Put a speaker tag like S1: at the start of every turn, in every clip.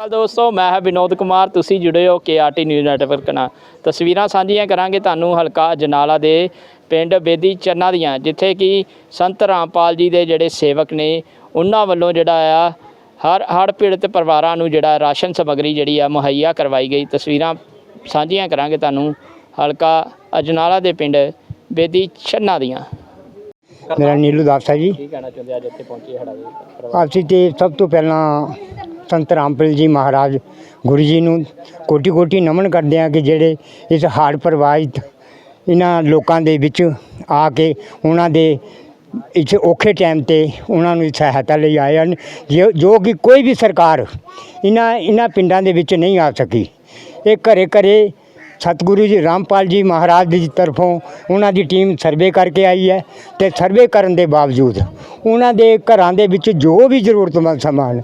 S1: ਅਕਾਲ ਦੋਸਤੋ ਮੈਂ ਹਾਂ ਵਿਨੋਦ ਕੁਮਾਰ ਤੁਸੀਂ ਜੁੜੇ ਹੋ ਕੇਆਰਟੀ ਨਿਊਜ਼ ਨੈਟਵਰਕ ਨਾਲ। ਤਸਵੀਰਾਂ ਸਾਂਝੀਆਂ ਕਰਾਂਗੇ ਤੁਹਾਨੂੰ ਹਲਕਾ ਜਨਾਲਾ ਦੇ ਪਿੰਡ ਬੇਦੀ ਚੰਨਾ ਦੀਆਂ ਜਿੱਥੇ ਕਿ ਸੰਤ ਰਾਮਪਾਲ ਜੀ ਦੇ ਜਿਹੜੇ ਸੇਵਕ ਨੇ ਉਹਨਾਂ ਵੱਲੋਂ ਜਿਹੜਾ ਆ ਹਰ ਹੜ੍ਹ ਪੀੜਤ ਪਰਿਵਾਰਾਂ ਨੂੰ ਜਿਹੜਾ ਰਾਸ਼ਨ ਸਮੱਗਰੀ ਜਿਹੜੀ ਆ ਮੁਹੱਈਆ ਕਰਵਾਈ ਗਈ। ਤਸਵੀਰਾਂ ਸਾਂਝੀਆਂ ਕਰਾਂਗੇ ਤੁਹਾਨੂੰ ਹਲਕਾ ਅਜਨਾਲਾ ਦੇ ਪਿੰਡ ਬੇਦੀ ਚੰਨਾ ਦੀਆਂ।
S2: ਮੇਰਾ ਨੀਲੂ ਦਾਸ ਹੈ ਜੀ।
S1: ਕੀ ਕਹਿਣਾ ਚਾਹੁੰਦੇ ਅੱਜ ਇੱਥੇ ਪਹੁੰਚੇ ਹੜਾ
S2: ਅਸੀਂ ਤੇ ਸਭ ਤੋਂ ਪਹਿਲਾਂ ਸੰਤ ਰਾਮਪਾਲ ਜੀ ਮਹਾਰਾਜ ਗੁਰੂ ਜੀ ਨੂੰ ਕੋਟੀ ਕੋਟੀ ਨਮਨ ਕਰਦੇ ਹਾਂ ਕਿ ਜਿਹੜੇ ਇਸ ਹੜ੍ਹ ਪ੍ਰਭਾਵਿਤ ਇਹਨਾਂ ਲੋਕਾਂ ਦੇ ਵਿੱਚ ਆ ਕੇ ਉਹਨਾਂ ਦੇ ਇਸ ਔਖੇ ਟਾਈਮ ਤੇ ਉਹਨਾਂ ਨੂੰ ਸਹਾਇਤਾ ਲਈ ਆਏ ਹਨ, ਜੋ ਜੋ ਕਿ ਕੋਈ ਵੀ ਸਰਕਾਰ ਇਹਨਾਂ ਇਹਨਾਂ ਪਿੰਡਾਂ ਦੇ ਵਿੱਚ ਨਹੀਂ ਆ ਸਕੀ। ਇਹ ਘਰੇ ਘਰੇ ਸਤਿਗੁਰੂ ਜੀ ਰਾਮਪਾਲ ਜੀ ਮਹਾਰਾਜ ਦੀ ਤਰਫੋਂ ਉਹਨਾਂ ਦੀ ਟੀਮ ਸਰਵੇ ਕਰਕੇ ਆਈ ਹੈ ਤੇ ਸਰਵੇ ਕਰਨ ਦੇ ਬਾਵਜੂਦ ਉਹਨਾਂ ਦੇ ਘਰਾਂ ਦੇ ਵਿੱਚ ਜੋ ਵੀ ਜ਼ਰੂਰਤਮੰਦ ਸਮਾਨ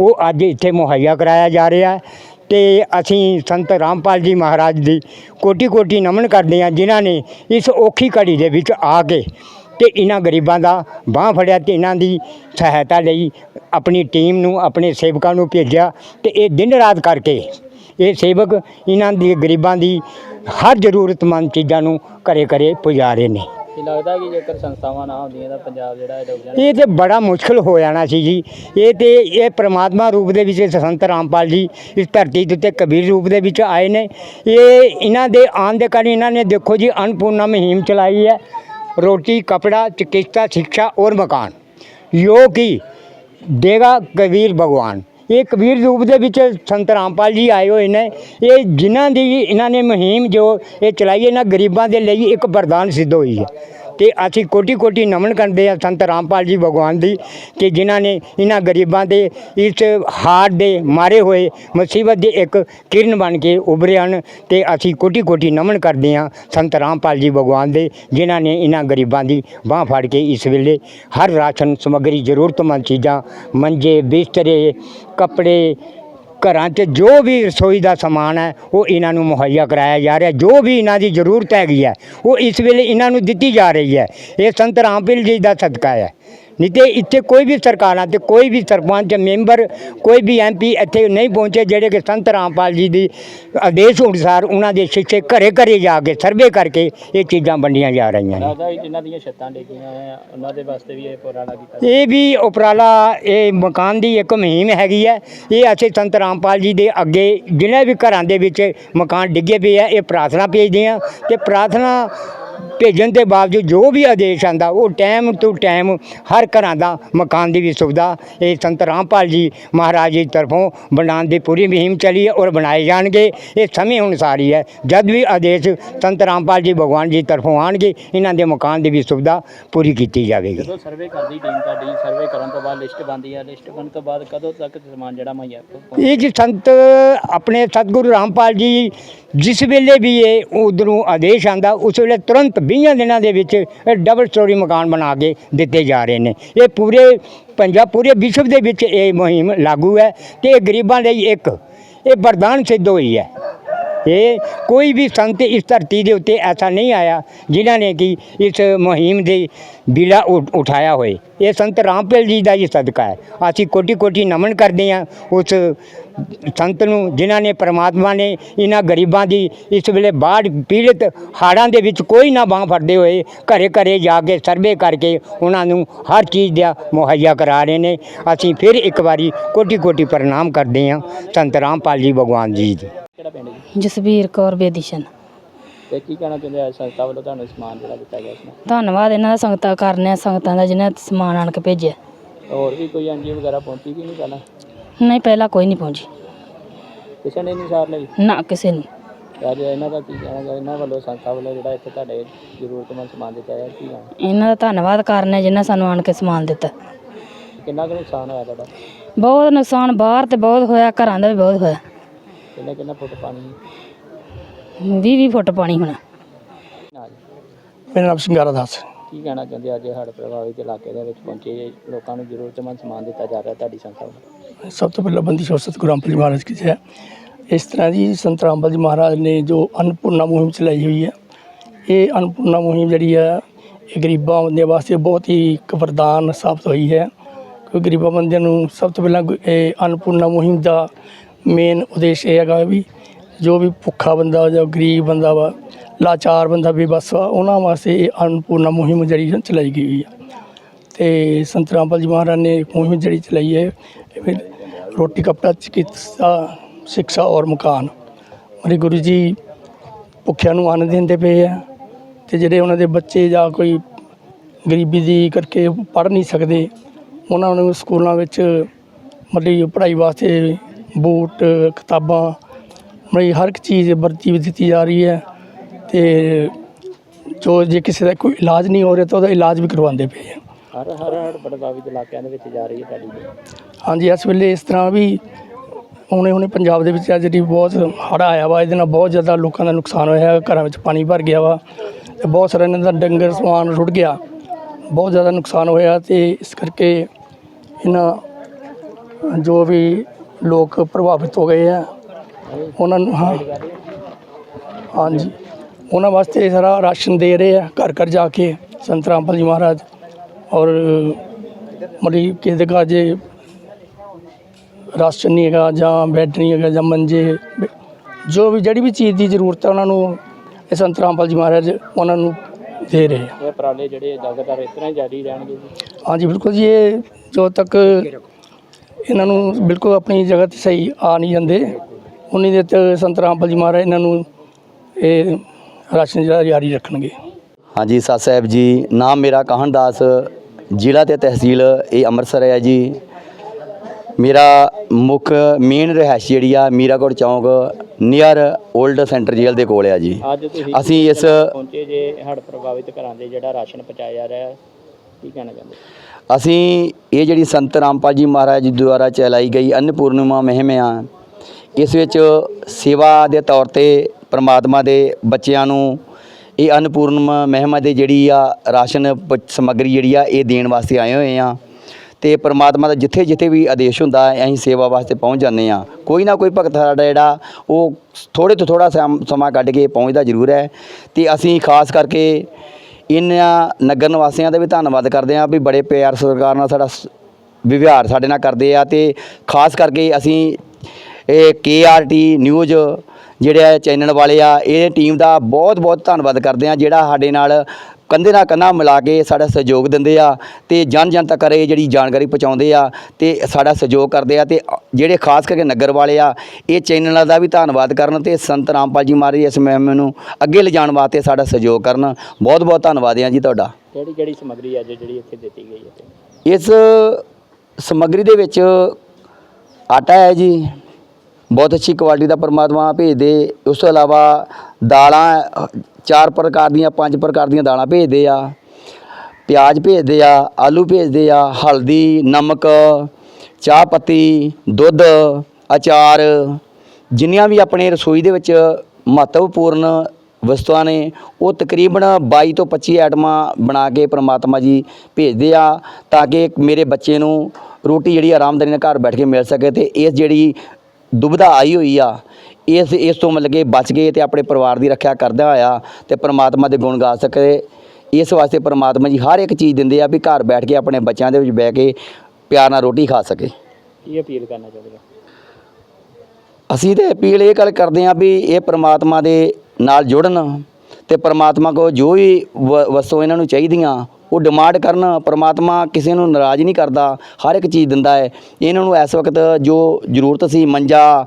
S2: ਉਹ ਅੱਜ ਇੱਥੇ ਮੁਹੱਈਆ ਕਰਾਇਆ ਜਾ ਰਿਹਾ ਹੈ ਤੇ ਅਸੀਂ ਸੰਤ ਰਾਮਪਾਲ ਜੀ ਮਹਾਰਾਜ ਦੀ ਕੋਟੀ ਕੋਟੀ ਨਮਨ ਕਰਦੇ ਹਾਂ ਜਿਨ੍ਹਾਂ ਨੇ ਇਸ ਔਖੀ ਘੜੀ ਦੇ ਵਿੱਚ ਆ ਕੇ ਤੇ ਇਹਨਾਂ ਗਰੀਬਾਂ ਦਾ ਬਾਹ ਫੜਿਆ ਤੇ ਇਹਨਾਂ ਦੀ ਸਹਾਇਤਾ ਲਈ ਆਪਣੀ ਟੀਮ ਨੂੰ, ਆਪਣੇ ਸੇਵਕਾਂ ਨੂੰ ਭੇਜਿਆ ਤੇ ਇਹ ਦਿਨ ਰਾਤ ਕਰਕੇ ਇਹ ਸੇਵਕ ਇਹਨਾਂ ਦੀ ਗਰੀਬਾਂ ਦੀ ਹਰ ਜ਼ਰੂਰਤਮੰਦ ਚੀਜ਼ਾਂ ਨੂੰ ਘਰੇ ਘਰੇ ਪੁਜਾ ਰਹੇ ਨੇ।
S1: ਕੀ ਲੱਗਦਾ ਕਿ ਜੇਕਰ ਸੰਸਥਾਵਾਂ ਨਾ ਹੁੰਦੀਆਂ ਤਾਂ ਪੰਜਾਬ ਜਿਹੜਾ ਇਹ ਡੁੱਬ ਜਾਣਾ?
S2: ਇਹ ਤੇ ਬੜਾ ਮੁਸ਼ਕਲ ਹੋ ਜਾਣਾ ਸੀ ਜੀ। ਇਹ ਤੇ ਇਹ ਪ੍ਰਮਾਤਮਾ ਰੂਪ ਦੇ ਵਿੱਚ ਸੰਤ ਰਾਮਪਾਲ ਜੀ ਇਸ ਧਰਤੀ ਦੇ ਉੱਤੇ ਕਬੀਰ ਰੂਪ ਦੇ ਵਿੱਚ ਆਏ ਨੇ। ਇਹ ਇਹਨਾਂ ਦੇ ਆਉਣ ਦੇ ਕਾਰਨ ਇਹਨਾਂ ਨੇ ਦੇਖੋ ਜੀ ਅਨਪੂਰਨਾ ਮੁਹਿੰਮ ਚਲਾਈ ਹੈ। ਰੋਟੀ ਕਪੜਾ ਚਿਕਿਤਸਾ ਸਿੱਖਿਆ ਔਰ ਮਕਾਨ। ਜੋ ਕਿ ਦੇਗਾ ਕਬੀਰ ਭਗਵਾਨ। ਇਹ ਕਬੀਰ ਰੂਪ ਦੇ ਵਿੱਚ ਸੰਤ ਰਾਮਪਾਲ ਜੀ ਆਏ ਹੋਏ ਨੇ। ਇਹ ਜਿਨ੍ਹਾਂ ਦੀ, ਇਹਨਾਂ ਨੇ ਮੁਹਿੰਮ ਜੋ ਇਹ ਚਲਾਈ, ਇਹਨਾਂ ਗਰੀਬਾਂ ਦੇ ਲਈ ਇੱਕ ਵਰਦਾਨ ਸਿੱਧ ਹੋਈ ਹੈ। ਤੇ ਅਸੀਂ ਕੋਟੀ ਕੋਟੀ ਨਮਨ ਕਰਦੇ ਆ ਸੰਤ ਰਾਮਪਾਲ ਜੀ ਭਗਵਾਨ ਦੀ ਕਿ ਜਿਨ੍ਹਾਂ ਨੇ ਇਹਨਾਂ ਗਰੀਬਾਂ ਦੇ ਇਸ ਹਾਰ ਦੇ ਮਾਰੇ ਹੋਏ ਮੁਸੀਬਤ ਦੇ ਇੱਕ ਕਿਰਨ ਬਣ ਕੇ ਉਭਰੇ ਹਨ ਤੇ ਅਸੀਂ ਕੋਟੀ ਕੋਟੀ ਨਮਨ ਕਰਦੇ ਆ ਸੰਤ ਰਾਮਪਾਲ ਜੀ ਭਗਵਾਨ ਦੇ ਜਿਨ੍ਹਾਂ ਨੇ ਇਹਨਾਂ ਗਰੀਬਾਂ ਦੀ ਬਾਹ ਫੜ ਕੇ ਇਸ ਵੇਲੇ ਹਰ ਰਾਸ਼ਨ ਸਮੱਗਰੀ ਜ਼ਰੂਰਤਮੰਦ ਚੀਜ਼ਾਂ ਮੰਜੇ, ਬਿਸਤਰੇ, ਕੱਪੜੇ ਘਰਾਂ 'ਚ ਜੋ ਵੀ ਰਸੋਈ ਦਾ ਸਮਾਨ ਹੈ, ਉਹ ਇਹਨਾਂ ਨੂੰ ਮੁਹੱਈਆ ਕਰਾਇਆ ਜਾ ਰਿਹਾ। ਜੋ ਵੀ ਇਹਨਾਂ ਦੀ ਜ਼ਰੂਰਤ ਹੈਗੀ ਹੈ, ਉਹ ਇਸ ਵੇਲੇ ਇਹਨਾਂ ਨੂੰ ਦਿੱਤੀ ਜਾ ਰਹੀ ਹੈ। ਇਹ ਸੰਤ ਰਾਮਪਾਲ ਜੀ ਦਾ ਸਦਕਾ ਹੈ। ਨਹੀਂ ਤੇ ਇੱਥੇ ਕੋਈ ਵੀ ਸਰਕਾਰਾਂ ਤੇ ਕੋਈ ਵੀ ਸਰਪੰਚ ਮੈਂਬਰ ਕੋਈ ਵੀ ਐਮਪੀ ਇੱਥੇ ਨਹੀਂ ਪਹੁੰਚੇ ਜਿਹੜੇ ਕਿ ਸੰਤ ਰਾਮਪਾਲ ਜੀ ਦੀ ਆਦੇਸ਼ ਅਨੁਸਾਰ ਉਹਨਾਂ ਦੇ ਸਿੱਖੇ ਘਰੇ ਘਰੇ ਜਾ ਕੇ ਸਰਵੇ ਕਰਕੇ ਇਹ ਚੀਜ਼ਾਂ ਵੰਡੀਆਂ ਜਾ ਰਹੀਆਂ ਨੇ।
S1: ਲੱਗਦਾ ਕਿ ਜਿਨ੍ਹਾਂ ਦੀਆਂ ਛੱਤਾਂ ਡਿੱਗੀਆਂ ਆ ਉਹਨਾਂ ਦੇ ਵਾਸਤੇ ਵੀ ਇਹ ਉਪਰਾਲਾ ਕੀਤਾ
S2: ਇਹ ਵੀ ਉਪਰਾਲਾ ਇਹ ਮਕਾਨ ਦੀ ਇੱਕ ਮੁਹਿੰਮ ਹੈਗੀ ਹੈ ਇਹ ਅਸੀਂ ਸੰਤ ਰਾਮਪਾਲ ਜੀ ਦੇ ਅੱਗੇ ਜਿਨ੍ਹਾਂ ਵੀ ਘਰਾਂ ਦੇ ਵਿੱਚ ਮਕਾਨ ਡਿੱਗੇ ਪਏ ਆ ਇਹ ਪ੍ਰਾਰਥਨਾ ਭੇਜਦੇ ਆ ਤੇ ਪ੍ਰਾਰਥਨਾ ਭੇਜਣ ਦੇ ਬਾਵਜੂਦ ਜੋ ਵੀ ਆਦੇਸ਼ ਆਂਦਾ ਉਹ ਟਾਈਮ ਟੂ ਟਾਈਮ ਹਰ ਘਰਾਂ ਦਾ ਮਕਾਨ ਦੀ ਵੀ ਸੁਵਿਧਾ ਇਹ ਸੰਤ ਰਾਮਪਾਲ ਜੀ ਮਹਾਰਾਜ ਜੀ ਤਰਫੋਂ ਬਣਾਉਣ ਦੀ ਪੂਰੀ ਮੁਹਿੰਮ ਚਲੀ ਹੈ ਔਰ ਬਣਾਏ ਜਾਣਗੇ। ਇਹ ਸਮੇਂ ਅਨੁਸਾਰ ਹੀ ਹੈ। ਜਦ ਵੀ ਆਦੇਸ਼ ਸੰਤ ਰਾਮਪਾਲ ਜੀ ਭਗਵਾਨ ਜੀ ਤਰਫੋਂ ਆਣਗੇ ਇਹਨਾਂ ਦੇ ਮਕਾਨ ਦੀ ਵੀ ਸੁਵਿਧਾ ਪੂਰੀ ਕੀਤੀ ਜਾਵੇਗੀ।
S1: ਜਦੋਂ ਸਰਵੇ ਕਰਦੀ ਟੀਮ ਤੁਹਾਡੀ ਸਰਵੇ ਕਰਨ ਤੋਂ ਬਾਅਦ ਲਿਸਟ ਬਣਦੀ ਹੈ ਲਿਸਟ ਬਣਨ ਤੋਂ ਬਾਅਦ ਕਦੋਂ ਤੱਕ ਸਮਾਨ ਜਿਹੜਾ ਮੁਹੱਈਆ ਪਹੁੰ-
S2: ਇਹ ਜੀ ਸੰਤ ਆਪਣੇ ਸਤਿਗੁਰੂ ਰਾਮਪਾਲ ਜੀ ਜਿਸ ਵੇਲੇ ਵੀ ਇਹ ਉਧਰੋਂ ਆਦੇਸ਼ ਆਂਦਾ ਉਸ ਵੇਲੇ ਤੁਰੰਤ 20 ਦਿਨਾਂ ਦੇ ਵਿੱਚ ਇਹ ਡਬਲ ਸਟੋਰੀ ਮਕਾਨ ਬਣਾ ਕੇ ਦਿੱਤੇ ਜਾ ਰਹੇ ਨੇ। ਇਹ ਪੂਰੇ ਪੰਜਾਬ, ਪੂਰੇ ਵਿਸ਼ਵ ਦੇ ਵਿੱਚ ਇਹ ਮੁਹਿੰਮ ਲਾਗੂ ਹੈ ਤੇ ਇਹ ਗਰੀਬਾਂ ਲਈ ਇੱਕ, ਇਹ ਵਰਦਾਨ ਸਿੱਧ ਹੋਈ ਹੈ। ਇਹ ਕੋਈ ਵੀ ਸੰਤ ਇਸ ਧਰਤੀ ਦੇ ਉੱਤੇ ਐਸਾ ਨਹੀਂ ਆਇਆ ਜਿਨ੍ਹਾਂ ਨੇ ਕਿ ਇਸ ਮੁਹਿੰਮ ਦੇ ਬਿਲਾ ਉਠਾਇਆ ਹੋਏ। ਇਹ ਸੰਤ ਰਾਮਪਾਲ ਜੀ ਦਾ ਹੀ ਸਦਕਾ ਹੈ। ਅਸੀਂ ਕੋਟੀ ਕੋਟੀ ਨਮਨ ਕਰਦੇ ਹਾਂ, ਉਸ ਸੰਤ ਨੂੰ ਜਿਨ੍ਹਾਂ ਨੇ ਪ੍ਰਮਾਤਮਾ ਨੇ ਇਹਨਾਂ ਗਰੀਬਾਂ ਦੀ ਇਸ ਵੇਲੇ ਬਾੜ ਪੀੜਤ ਹਾੜਾਂ ਦੇ ਵਿੱਚ ਕੋਈ ਨਾ ਬਾਂਹ ਫੜਦੇ ਹੋਏ ਘਰੇ ਘਰੇ ਜਾ ਕੇ ਸਰਵੇ ਕਰਕੇ ਉਹਨਾਂ ਨੂੰ ਹਰ ਚੀਜ਼ ਦਾ ਮੁਹੱਈਆ ਕਰਾ ਰਹੇ ਨੇ। ਅਸੀਂ ਫਿਰ ਇੱਕ ਵਾਰੀ ਕੋਟੀ ਕੋਟੀ ਪ੍ਰਣਾਮ ਕਰਦੇ ਹਾਂ। ਸੰਤ ਰਾਮਪਾਲ ਜੀ ਭਗਵਾਨ ਜੀ ਦੀ।
S1: ਕਿਹੜਾ ਪਿੰਡ ਜੀ?
S3: ਜਸਬੀਰ ਕੌਰ ਬੇਦੀਸ਼ਨ
S1: ਤੇ ਕੀ ਕਹਿਣਾ ਚਾਹੁੰਦੇ ਆ ਸੰਸਥਾ ਵੱਲੋਂ ਤੁਹਾਨੂੰ ਸਮਾਨ ਜਿਹੜਾ ਦਿੱਤਾ ਗਿਆ ਇਸ
S3: ਧੰਨਵਾਦ ਇਹਨਾਂ ਦਾ ਸੰਗਤਾਂ ਕਰਨੇ ਸੰਗਤਾਂ ਦਾ ਜਿਹਨੇ ਸਮਾਨ ਆਣ ਕੇ ਭੇਜਿਆ।
S1: ਹੋਰ ਵੀ ਕੋਈ ਐਨਜੀਓ ਵਗੈਰਾ ਪਹੁੰਚੀ ਕਿ ਨਹੀਂ ਪਹਿਲਾਂ?
S3: ਨਹੀਂ ਪਹਿਲਾਂ ਕੋਈ ਨਹੀਂ ਪਹੁੰਚੀ।
S1: ਕਿਸੇ ਨੇ ਨਹੀਂ ਸਾਰ ਲਈ?
S3: ਨਾ ਕਿਸੇ ਨੇ।
S1: ਅੱਜ ਇਹਨਾਂ ਦਾ ਕੀ ਕਹਿਣਾ ਗਾ? ਇਹਨਾਂ ਵੱਲੋਂ ਸੰਸਥਾ ਵੱਲੋਂ ਜਿਹੜਾ ਇੱਥੇ ਤੁਹਾਡੇ ਜ਼ਰੂਰਤਮੰਦ ਸਮਾਨ ਦਿੱਤਾ ਹੈ ਕੀ ਆ
S3: ਇਹਨਾਂ ਦਾ ਧੰਨਵਾਦ ਕਰਨੇ ਜਿਨ੍ਹਾਂ ਸਾਨੂੰ ਆਣ ਕੇ ਸਮਾਨ ਦਿੱਤਾ।
S1: ਕਿੰਨਾ ਕੁ ਨੁਕਸਾਨ ਹੋਇਆ ਤੁਹਾਡਾ?
S3: ਬਹੁਤ ਨੁਕਸਾਨ ਬਾਹਰ ਤੇ ਬਹੁਤ ਹੋਇਆ ਘਰਾਂ ਦਾ ਵੀ ਬਹੁਤ ਹੋਇਆ।
S1: ਕਿੰਨੇ ਕਿੰਨਾ ਫੁੱਟ ਪਾਣੀ?
S3: 20 20 ਫੁੱਟ ਪਾਣੀ ਹੋਣਾ।
S1: ਨਾ ਜੀ?
S4: ਮੇਰਾ ਨਾਮ ਸਿੰਗਾਰਾ ਦਾਸ।
S1: ਕੀ ਕਹਿਣਾ ਚਾਹੁੰਦੇ ਅੱਜ ਹੜ੍ਹ ਪ੍ਰਭਾਵਿਤ ਇਲਾਕੇ ਦੇ ਵਿੱਚ ਪਹੁੰਚੇ ਲੋਕਾਂ ਨੂੰ ਜ਼ਰੂਰਤਮੰਦ ਸਮਾਨ ਦਿੱਤਾ ਜਾ ਰਿਹਾ ਤੁਹਾਡੀ ਸੰਸਥਾ ਵੱਲੋਂ?
S4: ਸਭ ਤੋਂ ਪਹਿਲਾਂ ਬੰਦੀ ਸ਼ੋਸਤ ਸਤਿਗੁਰੂ ਰਾਮਪਾਲ ਜੀ ਮਹਾਰਾਜ ਕੀ ਹੈ ਇਸ ਤਰ੍ਹਾਂ ਜੀ ਸੰਤ ਰਾਮਪਾਲ ਜੀ ਮਹਾਰਾਜ ਨੇ ਜੋ ਅਨਪੂਰਨਾ ਮੁਹਿੰਮ ਚਲਾਈ ਹੋਈ ਹੈ, ਇਹ ਅਨਪੂਰਨਾ ਮੁਹਿੰਮ ਜਿਹੜੀ ਹੈ, ਇਹ ਗਰੀਬਾਂ ਬੰਦਿਆਂ ਵਾਸਤੇ ਬਹੁਤ ਹੀ ਇੱਕ ਵਰਦਾਨ ਸਾਬਤ ਹੋਈ ਹੈ। ਕਿਉਂਕਿ ਗਰੀਬਾਂ ਬੰਦਿਆਂ ਨੂੰ ਸਭ ਤੋਂ ਪਹਿਲਾਂ ਇਹ ਅਨਪੂਰਨਾ ਮੁਹਿੰਮ ਦਾ ਮੇਨ ਉਦੇਸ਼ ਇਹ ਹੈਗਾ ਵੀ ਜੋ ਵੀ ਭੁੱਖਾ ਬੰਦਾ ਜਾਂ ਗਰੀਬ ਬੰਦਾ ਵਾ, ਲਾਚਾਰ ਬੰਦਾ ਵੀ ਬਸ ਵਾ, ਉਹਨਾਂ ਵਾਸਤੇ ਇਹ ਅੰਨਪੂਰਨਾ ਮੁਹਿੰਮ ਜਿਹੜੀ ਚਲਾਈ ਗਈ ਹੋਈ ਆ ਤੇ ਸੰਤ ਰਾਮਪਾਲ ਜੀ ਮਹਾਰਾਜ ਨੇ ਮੁਹਿੰਮ ਜਿਹੜੀ ਚਲਾਈ ਹੈ ਇਹ ਵੀ ਰੋਟੀ ਕਪੜਾ ਚਿਕਿਤਸਾ, ਸਿੱਖਿਆ ਔਰ ਮਕਾਨ। ਮੇਰੇ ਗੁਰੂ ਜੀ ਭੁੱਖਿਆਂ ਨੂੰ ਅੰਨ ਦਿੰਦੇ ਪਏ ਆ ਤੇ ਜਿਹੜੇ ਉਹਨਾਂ ਦੇ ਬੱਚੇ ਜਾਂ ਕੋਈ ਗਰੀਬੀ ਦੀ ਕਰਕੇ ਪੜ੍ਹ ਨਹੀਂ ਸਕਦੇ, ਉਹਨਾਂ ਨੂੰ ਸਕੂਲਾਂ ਵਿੱਚ ਮਤਲਬ ਪੜ੍ਹਾਈ ਵਾਸਤੇ ਬੂਟ, ਕਿਤਾਬਾਂ, ਮਤਲਬ ਹਰ ਇੱਕ ਚੀਜ਼ ਵਰਤੀ ਵੀ ਦਿੱਤੀ ਜਾ ਰਹੀ ਹੈ ਤੇ ਜੋ ਜੇ ਕਿਸੇ ਦਾ ਕੋਈ ਇਲਾਜ ਨਹੀਂ ਹੋ ਰਿਹਾ ਤਾਂ ਉਹਦਾ ਇਲਾਜ ਵੀ ਕਰਵਾਉਂਦੇ ਪਏ ਆ।
S1: ਹਰ ਹਰ ਹਰ ਪ੍ਰਭਾਵਿਤ ਇਲਾਕਿਆਂ ਦੇ ਵਿੱਚ ਜਾ ਰਹੀ ਹੈ ਸਾਡੀ
S4: ਹਾਂਜੀ, ਇਸ ਵੇਲੇ ਇਸ ਤਰ੍ਹਾਂ ਵੀ ਹੁਣੇ ਹੁਣੇ ਪੰਜਾਬ ਦੇ ਵਿੱਚ ਆ ਜਿਹੜੀ ਬਹੁਤ ਹੜ੍ਹ ਆਇਆ ਵਾ, ਇਹਦੇ ਨਾਲ ਬਹੁਤ ਜ਼ਿਆਦਾ ਲੋਕਾਂ ਦਾ ਨੁਕਸਾਨ ਹੋਇਆ ਘਰਾਂ ਵਿੱਚ ਪਾਣੀ ਭਰ ਗਿਆ ਵਾ ਅਤੇ ਬਹੁਤ ਸਾਰਾ ਇਹਨਾਂ ਦਾ ਡੰਗਰ, ਸਮਾਨ ਰੁੜ ਗਿਆ, ਬਹੁਤ ਜ਼ਿਆਦਾ ਨੁਕਸਾਨ ਹੋਇਆ ਅਤੇ ਇਸ ਕਰਕੇ ਇਹਨਾਂ ਜੋ ਵੀ ਲੋਕ ਪ੍ਰਭਾਵਿਤ ਹੋ ਗਏ ਆ, ਉਹਨਾਂ ਨੂੰ, ਹਾਂ, ਹਾਂਜੀ, ਉਹਨਾਂ ਵਾਸਤੇ ਸਾਰਾ ਰਾਸ਼ਨ ਦੇ ਰਹੇ ਆ, ਘਰ ਘਰ ਜਾ ਕੇ, ਸੰਤ ਰਾਮਪਾਲ ਜੀ ਮਹਾਰਾਜ ਔਰ ਮਤਲਬ ਕਿਸੇ ਦੇ ਘਰ ਜੇ ਰਾਸ਼ਨ ਨਹੀਂ ਹੈਗਾ ਜਾਂ ਬੈੱਡ ਨਹੀਂ ਹੈਗਾ ਜਾਂ ਮੰਜੇ ਜੋ ਵੀ ਜਿਹੜੀ ਵੀ ਚੀਜ਼ ਦੀ ਜ਼ਰੂਰਤ ਹੈ ਉਹਨਾਂ ਨੂੰ ਇਹ ਸੰਤ ਰਾਮਪਾਲ ਜੀ ਮਹਾਰਾਜ ਉਹਨਾਂ ਨੂੰ ਦੇ ਰਹੇ ਆ।
S1: ਇਹ ਉਪਰਾਲੇ ਜਿਹੜੇ ਲਗਾਤਾਰ ਇਸ ਤਰ੍ਹਾਂ ਜਾਰੀ ਰਹਿਣਗੇ ਜੀ।
S4: ਹਾਂਜੀ ਬਿਲਕੁਲ ਜੀ ਇਹ ਜੋ ਤੱਕ ਇਹਨਾਂ ਨੂੰ ਬਿਲਕੁਲ ਆਪਣੀ ਜਗ੍ਹਾ ਤੇ ਸਹੀ ਆ ਨਹੀਂ ਜਾਂਦੇ ਉਨੀ ਦੇਰ ਤੱਕ ਸੰਤ ਰਾਮਪਾਲ ਜੀ ਮਹਾਰਾਜ ਇਹਨਾਂ ਨੂੰ ਇਹ ਰਾਸ਼ਨ ਜਿਹੜਾ ਜਾਰੀ ਰੱਖਣਗੇ।
S5: ਹਾਂਜੀ ਸਤ ਸਾਹਿਬ ਜੀ ਨਾਮ ਮੇਰਾ ਕਾਹਨ ਦਾਸ ਜ਼ਿਲ੍ਹਾ ਤੇ ਤਹਿਸੀਲ ਇਹ ਅੰਮ੍ਰਿਤਸਰ ਹੈ ਜੀ। ਮੇਰਾ ਮੁੱਖ ਮੇਨ ਰਿਹਾਇਸ਼ ਜਿਹੜੀ ਆ ਮੀਰਾਕੋਟ ਚੌਂਕ ਨੀਅਰ 올ਡ ਸੈਂਟਰ ਜੇਲ੍ਹ ਦੇ ਕੋਲ ਆ ਜੀ।
S1: ਅੱਜ ਤੁਸੀਂ
S5: ਅਸੀਂ ਇਸ
S1: ਪਹੁੰਚੇ ਜੇ ਹੜ੍ਹ ਪ੍ਰਭਾਵਿਤ ਘਰਾਂ ਦੇ ਜਿਹੜਾ ਰਾਸ਼ਨ ਪਹੁੰਚਾਇਆ ਜਾ ਰਿਹਾ ਕੀ ਕਹਿਣਾ ਚਾਹੁੰਦੇ?
S5: ਅਸੀਂ ਇਹ ਜਿਹੜੀ ਸੰਤ ਰਾਮਪਾਲ ਜੀ ਮਹਾਰਾਜ ਜੀ ਦੁਆਰਾ ਚਲਾਈ ਗਈ ਅੰਨਪੂਰਨਿਮਾ ਮੁਹਿੰਮ ਆ ਇਸ ਵਿੱਚ ਸੇਵਾ ਦੇ ਤੌਰ ਤੇ ਪ੍ਰਮਾਤਮਾ ਦੇ ਬੱਚਿਆਂ ਨੂੰ ਇਹ ਅੰਨਪੂਰਨਿਮਾ ਮੁਹਿੰਮ ਦੇ ਜਿਹੜੀ ਆ ਰਾਸ਼ਨ ਸਮੱਗਰੀ ਜਿਹੜੀ ਆ ਇਹ ਦੇਣ ਵਾਸਤੇ ਆਏ ਹੋਏ ਆ। ਤੇ ਪ੍ਰਮਾਤਮਾ ਦਾ ਜਿੱਥੇ ਜਿੱਥੇ ਵੀ ਆਦੇਸ਼ ਹੁੰਦਾ ਹੈ, ਅਸੀਂ ਸੇਵਾ ਵਾਸਤੇ ਪਹੁੰਚ ਜਾਂਦੇ ਆ ਕੋਈ ਨਾ ਕੋਈ ਭਗਤ ਸਾਡਾ ਜਿਹੜਾ ਉਹ ਥੋੜੇ ਤੋਂ ਥੋੜਾ ਸਮਾਂ ਕੱਢ ਕੇ ਪਹੁੰਚਦਾ ਜ਼ਰੂਰ ਹੈ। ਤੇ ਅਸੀਂ ਖਾਸ ਕਰਕੇ ਇਹਨਾਂ ਨਗਰ ਨਿਵਾਸੀਆਂ ਦਾ ਵੀ ਧੰਨਵਾਦ ਕਰਦੇ ਹਾਂ ਵੀ ਬੜੇ ਪਿਆਰ ਸਰਕਾਰ ਨਾਲ ਸਾਡਾ ਸ- ਵਿਵਹਾਰ ਸਾਡੇ ਨਾਲ ਕਰਦੇ ਆ ਤੇ ਖਾਸ ਕਰਕੇ ਅਸੀਂ ਇਹ ਕੇਆਰਟੀ ਨਿਊਜ਼ ਜਿਹੜੇ ਚੈਨਲ ਵਾਲੇ ਆ ਇਹ ਟੀਮ ਦਾ ਬਹੁਤ ਬਹੁਤ ਧੰਨਵਾਦ ਕਰਦੇ ਆ ਜਿਹੜਾ ਸਾਡੇ ਨਾਲ ਕੰਧੇ ਨਾਲ ਕੰਧਾ ਮਿਲਾ ਕੇ ਸਾਡਾ ਸਹਿਯੋਗ ਦਿੰਦੇ ਆ ਤੇ ਜਨ ਜਨ ਤੱਕ ਇਹ ਜਿਹੜੀ ਜਾਣਕਾਰੀ ਪਹੁੰਚਾਉਂਦੇ ਆ ਤੇ ਸਾਡਾ ਸਹਿਯੋਗ ਕਰਦੇ ਆ ਤੇ ਜਿਹੜੇ ਖਾਸ ਕਰਕੇ ਨਗਰ ਵਾਲੇ ਆ ਇਹ ਚੈਨਲਾਂ ਦਾ ਵੀ ਧੰਨਵਾਦ ਕਰਨ ਤੇ ਸੰਤ ਰਾਮਪਾਲ ਜੀ ਮਹਾਰਾਜ ਇਸ ਮੁਹਿੰਮ ਨੂੰ ਅੱਗੇ ਲਿਜਾਣ ਵਾਸਤੇ ਸਾਡਾ ਸਹਿਯੋਗ ਕਰਨ। ਬਹੁਤ ਬਹੁਤ ਧੰਨਵਾਦ ਆ ਜੀ ਤੁਹਾਡਾ।
S1: ਕਿਹੜੀ ਕਿਹੜੀ ਸਮੱਗਰੀ ਅੱਜ ਜਿਹੜੀ ਇੱਥੇ ਦਿੱਤੀ ਗਈ ਹੈ?
S5: ਇਸ ਸਮੱਗਰੀ ਦੇ ਵਿੱਚ ਆਟਾ ਹੈ ਜੀ। ਬਹੁਤ ਅੱਛੀ ਕੁਆਲਿਟੀ ਦਾ ਪਰਮਾਤਮਾ ਭੇਜਦੇ। ਉਸ ਤੋਂ ਇਲਾਵਾ ਦਾਲਾਂ, ਚਾਰ ਪ੍ਰਕਾਰ ਦੀਆਂ, ਪੰਜ ਪ੍ਰਕਾਰ ਦੀਆਂ ਦਾਲਾਂ ਭੇਜਦੇ ਆ। ਪਿਆਜ਼ ਭੇਜਦੇ ਆ, ਆਲੂ ਭੇਜਦੇ ਆ, ਹਲਦੀ, ਨਮਕ, ਚਾਹ ਪੱਤੀ, ਦੁੱਧ, ਅਚਾਰ। ਜਿੰਨੀਆਂ ਵੀ ਆਪਣੇ ਰਸੋਈ ਦੇ ਵਿੱਚ ਮਹੱਤਵਪੂਰਨ ਵਸਤੂਆਂ ਨੇ, ਉਹ ਤਕਰੀਬਨ 22 ਤੋਂ 25 ਆਈਟਮਾਂ ਬਣਾ ਕੇ ਪ੍ਰਮਾਤਮਾ ਜੀ ਭੇਜਦੇ ਆ, ਤਾਂ ਕਿ ਮੇਰੇ ਬੱਚੇ ਨੂੰ ਰੋਟੀ ਜਿਹੜੀ ਆਰਾਮਦਾਰੀ ਨਾਲ ਘਰ ਬੈਠ ਕੇ ਮਿਲ ਸਕੇ ਤੇ ਇਸ ਜਿਹੜੀ ਦੁਬਿਧਾ ਆਈ ਹੋਈ ਆ ਇਸ ਇਸ ਤੋਂ ਮਤਲਬ ਕਿ ਬਚ ਕੇ ਤੇ ਆਪਣੇ ਪਰਿਵਾਰ ਦੀ ਰੱਖਿਆ ਕਰਦਾ ਹੋਇਆ ਤੇ ਪ੍ਰਮਾਤਮਾ ਦੇ ਗੁਣ ਗਾ ਸਕੇ। ਇਸ ਵਾਸਤੇ ਪ੍ਰਮਾਤਮਾ ਜੀ ਹਰ ਇੱਕ ਚੀਜ਼ ਦਿੰਦੇ ਆ ਵੀ ਘਰ ਬੈਠ ਕੇ ਆਪਣੇ ਬੱਚਿਆਂ ਦੇ ਵਿੱਚ ਬਹਿ ਕੇ ਪਿਆਰ ਨਾਲ ਰੋਟੀ ਖਾ ਸਕੇ।
S1: ਕੀ ਅਪੀਲ ਕਰਨਾ ਚਾਹੁੰਦੇ ਹੋ
S5: ਅਸੀਂ ਤੇ ਅਪੀਲ ਇਹ ਗੱਲ ਕਰਦੇ ਹਾਂ ਵੀ ਇਹ ਪ੍ਰਮਾਤਮਾ ਦੇ ਨਾਲ ਜੁੜਨ ਤੇ ਪ੍ਰਮਾਤਮਾ ਕੋ ਜੋ ਵੀ ਵ- ਵਸਤੂ ਇਹਨਾਂ ਨੂੰ ਚਾਹੀਦੀਆਂ ਉਹ ਡਿਮਾਂਡ ਕਰਨ, ਪਰਮਾਤਮਾ ਕਿਸੇ ਨੂੰ ਨਾਰਾਜ਼ ਨਹੀਂ ਕਰਦਾ, ਹਰ ਇੱਕ ਚੀਜ਼ ਦਿੰਦਾ ਹੈ। ਇਹਨਾਂ ਨੂੰ ਇਸ ਵਕਤ ਜੋ ਜ਼ਰੂਰਤ ਸੀ, ਮੰਜਾ,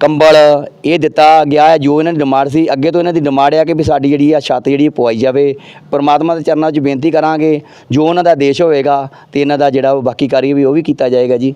S5: ਕੰਬਲ, ਇਹ ਦਿੱਤਾ ਗਿਆ ਹੈ, ਜੋ ਇਹਨਾਂ ਦੀ ਡਿਮਾਂਡ ਸੀ। ਅੱਗੇ ਤੋਂ ਇਹਨਾਂ ਦੀ ਡਿਮਾਂਡ ਹੈ ਕਿ ਵੀ ਸਾਡੀ ਜਿਹੜੀ ਆ ਛੱਤ ਜਿਹੜੀ ਪਵਾਈ ਜਾਵੇ। ਪਰਮਾਤਮਾ ਦੇ ਚਰਨਾਂ 'ਚ ਬੇਨਤੀ ਕਰਾਂਗੇ, ਜੋ ਉਹਨਾਂ ਦਾ ਦੇਸ਼ ਹੋਵੇਗਾ ਤੇ ਇਹਨਾਂ ਦਾ ਜਿਹੜਾ ਉਹ ਬਾਕੀ ਕਾਰੀ ਵੀ ਉਹ ਵੀ ਕੀਤਾ ਜਾਏਗਾ ਜੀ।